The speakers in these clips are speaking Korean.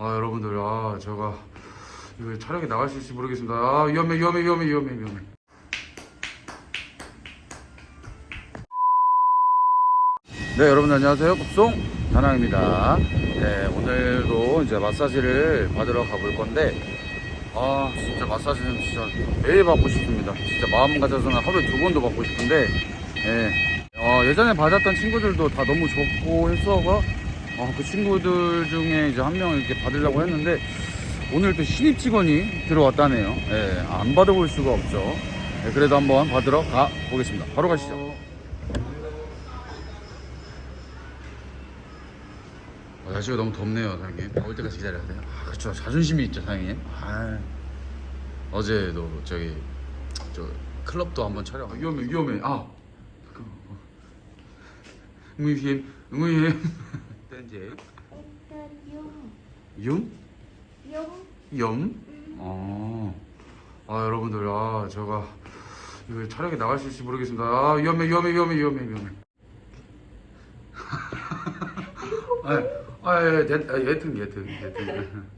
아 여러분들 아 제가 이거 촬영에 나갈 수 있을지 모르겠습니다. 아 위험해 위험해 위험해 위험해 위험해. 네 여러분 안녕하세요 kup송 다낭입니다. 네 오늘도 이제 마사지를 받으러 가볼 건데 아 진짜 마사지는 진짜 매일 받고 싶습니다. 진짜 마음 같아서는 하루에 두 번도 받고 싶은데 예. 어, 예전에 받았던 친구들도 다 너무 좋고 해서가 어, 그 친구들 중에 이제 한 명 이렇게 받으려고 했는데 오늘 또 신입 직원이 들어왔다네요. 예, 안 받아볼 수가 없죠. 예, 그래도 한번 받으러 가 보겠습니다. 바로 가시죠. 어, 날씨가 너무 덥네요, 사장님. 올 때까지 기다려야 돼요. 아, 그렇죠. 자존심이 있죠, 사장님. 아, 어제도 저기 저 클럽도 한번 촬영. 아, 위험해, 위험해. 아, 응우힘, 응우 힘. 땐제 tên Dung 윤? Dung 염? 어. 아 여러분들 아 제가 이거 촬영에 나갈 수 있을지 모르겠습니다. 아 위험해 위험해 위험해 위험해 위험해. 아, 아, 예, 예, 아, 예튼, 예튼, 예튼.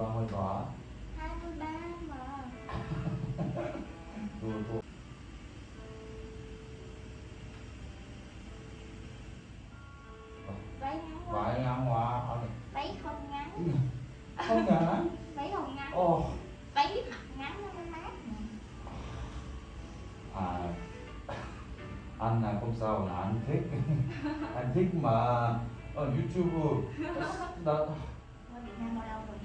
Bà hơi bà 23 mà đùa đùa váy ngắn quá. Vậy ngắn quá váy không ngắn. Không ngắn váy không ngắn. Ồ. Váy mặt ngắn nó mát à. Anh là không sao là anh thích. Anh thích mà. Ở YouTube đã ở Việt Nam bao lâu rồi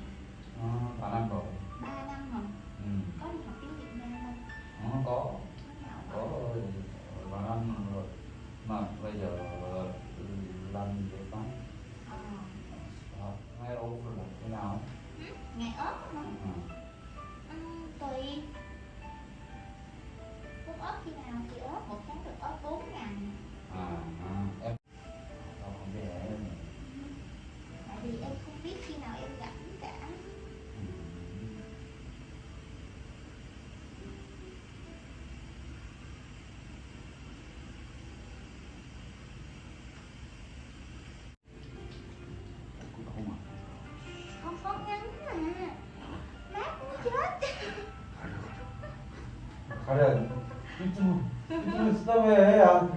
à, ba năm rồi. 3 năm rồi ừ. có đi học tiếng Việt Nam không? Nó có. Có rồi ba năm rồi. Mà bây giờ làm việc bán ờ. ngay đâu là thế nào? Ngày ớt không ừ. ừ, tùy. Hút ớt khi nào thì ớt một tháng 가려 유튜브 유튜브 스톱해 야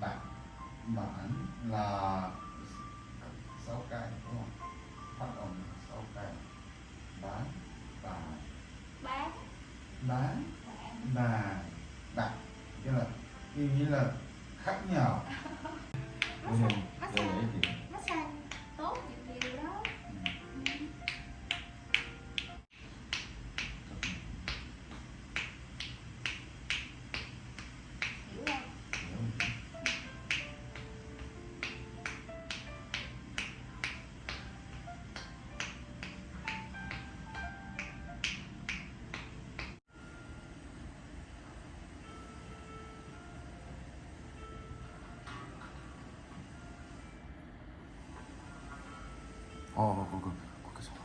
bạn bạn là sáu cái đúng không? Phát âm sáu cái. Bán và bán. Bán và bạn tức là ý nghĩa là khác nhau. Bây giờ- massage 어, 어, 그, 그렇게 잡아.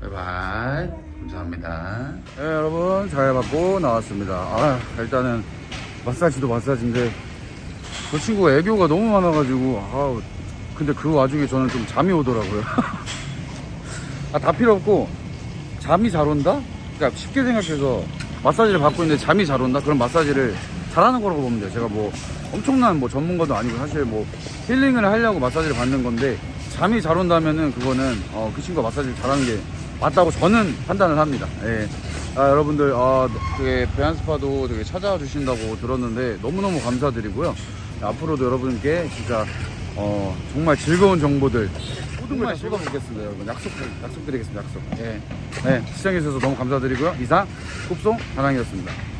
바이바이. 감사합니다. 네, 여러분, 잘 받고 나왔습니다. 아, 일단은, 마사지도 마사지인데, 저 친구가 애교가 너무 많아가지고, 아우, 근데 그 와중에 저는 좀 잠이 오더라고요. 아, 다 필요 없고, 잠이 잘 온다? 그러니까 쉽게 생각해서, 마사지를 받고 있는데 잠이 잘 온다? 그럼 마사지를 잘하는 거라고 보면 돼요. 제가 뭐, 엄청난 뭐 전문가도 아니고, 사실 뭐, 힐링을 하려고 마사지를 받는 건데, 잠이 잘 온다면은 그거는, 어, 그 친구가 마사지를 잘하는 게 맞다고 저는 판단을 합니다. 예. 아, 여러분들, 아, 되게 배안스파도 되게 찾아와 주신다고 들었는데 너무너무 감사드리고요. 앞으로도 여러분께 진짜, 어, 정말 즐거운 정보들 모든 걸다 쏟아보겠습니다, 여러분. 약속, 약속드리겠습니다, 약속. 예. 네, 시청해 주셔서 너무 감사드리고요. 이상, 굽송, 다랑이었습니다.